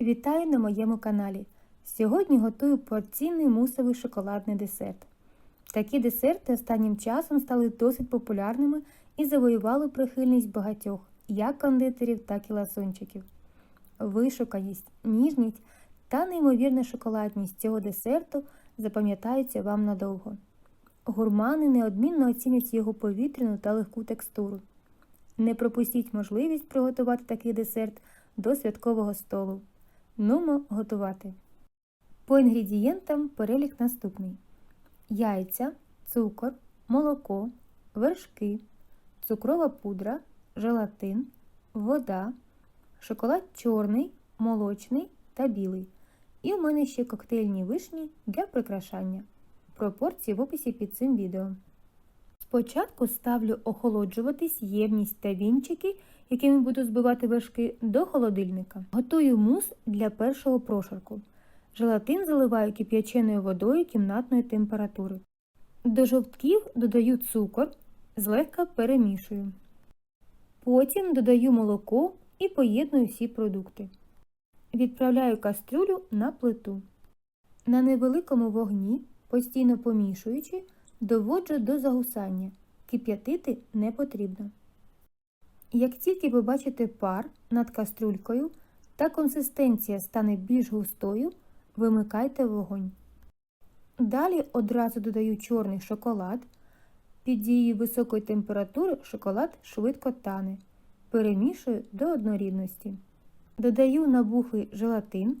Вітаю на моєму каналі. Сьогодні готую порційний мусовий шоколадний десерт. Такі десерти останнім часом стали досить популярними і завоювали прихильність багатьох, як кондитерів, так і ласунчиків. Вишуканість, ніжність та неймовірна шоколадність цього десерту запам'ятаються вам надовго. Гурмани неодмінно оцінять його повітряну та легку текстуру. Не пропустіть можливість приготувати такий десерт до святкового столу. Нумо готувати. По інгредієнтам перелік наступний: яйця, цукор, молоко, вершки, цукрова пудра, желатин, вода, шоколад чорний, молочний та білий. І у мене ще коктейльні вишні для прикрашання. Пропорції в описі під цим відео. Спочатку ставлю охолоджуватись ємність та вінчики, якими буду збивати вершки, до холодильника. Готую мус для першого прошарку. Желатин заливаю кип'яченою водою кімнатної температури. До жовтків додаю цукор, злегка перемішую. Потім додаю молоко і поєдную всі продукти. Відправляю кастрюлю на плиту. На невеликому вогні, постійно помішуючи, доводжу до загусання. Кип'ятити не потрібно. Як тільки побачите пар над каструлькою та консистенція стане більш густою, вимикайте вогонь. Далі одразу додаю чорний шоколад. Під дією високої температури шоколад швидко тане. Перемішую до однорідності. Додаю набухлий желатин.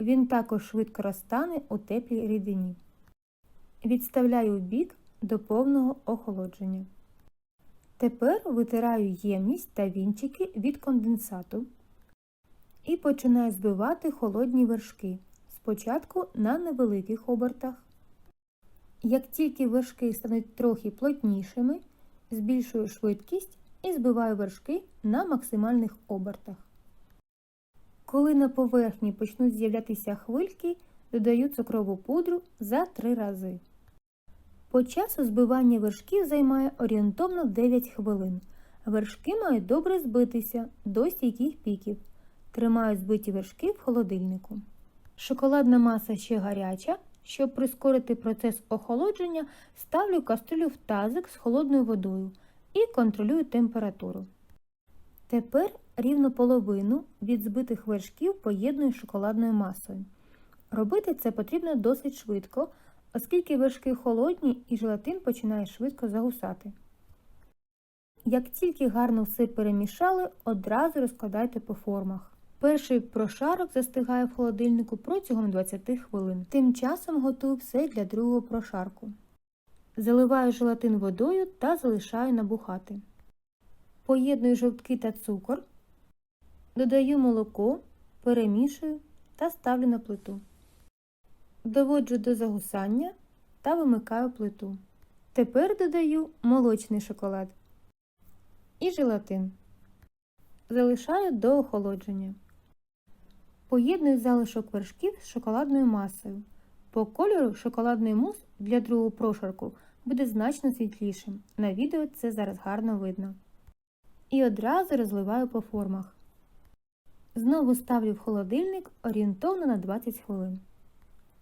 Він також швидко розтане у теплій рідині. Відставляю в бік до повного охолодження. Тепер витираю ємність та вінчики від конденсату і починаю збивати холодні вершки. Спочатку на невеликих обертах. Як тільки вершки стануть трохи плотнішими, збільшую швидкість і збиваю вершки на максимальних обертах. Коли на поверхні почнуть з'являтися хвильки, додаю цукрову пудру за 3 рази. По часу збивання вершків займає орієнтовно 9 хвилин. Вершки мають добре збитися до стійких піків. Тримаю збиті вершки в холодильнику. Шоколадна маса ще гаряча. Щоб прискорити процес охолодження, ставлю кастрюлю в тазик з холодною водою і контролюю температуру. Тепер рівно половину від збитих вершків поєдную шоколадною масою. Робити це потрібно досить швидко, оскільки вершки холодні і желатин починає швидко загусати. Як тільки гарно все перемішали, одразу розкладайте по формах. Перший прошарок застигає в холодильнику протягом 20 хвилин. Тим часом готую все для другого прошарку. Заливаю желатин водою та залишаю набухати. Поєдную жовтки та цукор, додаю молоко, перемішую та ставлю на плиту. Доводжу до загусання та вимикаю плиту. Тепер додаю молочний шоколад і желатин. Залишаю до охолодження. Поєдную залишок вершків з шоколадною масою. По кольору шоколадний мус для другого прошарку буде значно світлішим. На відео це зараз гарно видно. І одразу розливаю по формах. Знову ставлю в холодильник орієнтовно на 20 хвилин.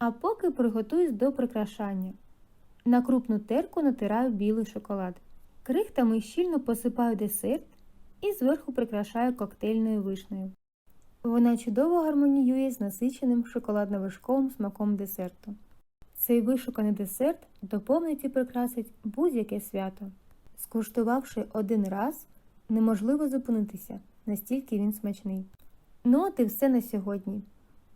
А поки приготуюсь до прикрашання. На крупну терку натираю білий шоколад. Крихтами щільно посипаю десерт і зверху прикрашаю коктейльною вишнею. Вона чудово гармоніює з насиченим шоколадно-вишковим смаком десерту. Цей вишуканий десерт доповнить і прикрасить будь-яке свято. Скуштувавши один раз, неможливо зупинитися, настільки він смачний. Ну от і все на сьогодні.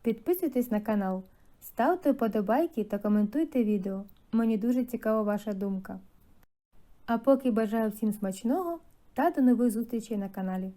Підписуйтесь на канал, ставте вподобайки та коментуйте відео. Мені дуже цікава ваша думка. А поки бажаю всім смачного та до нових зустрічей на каналі.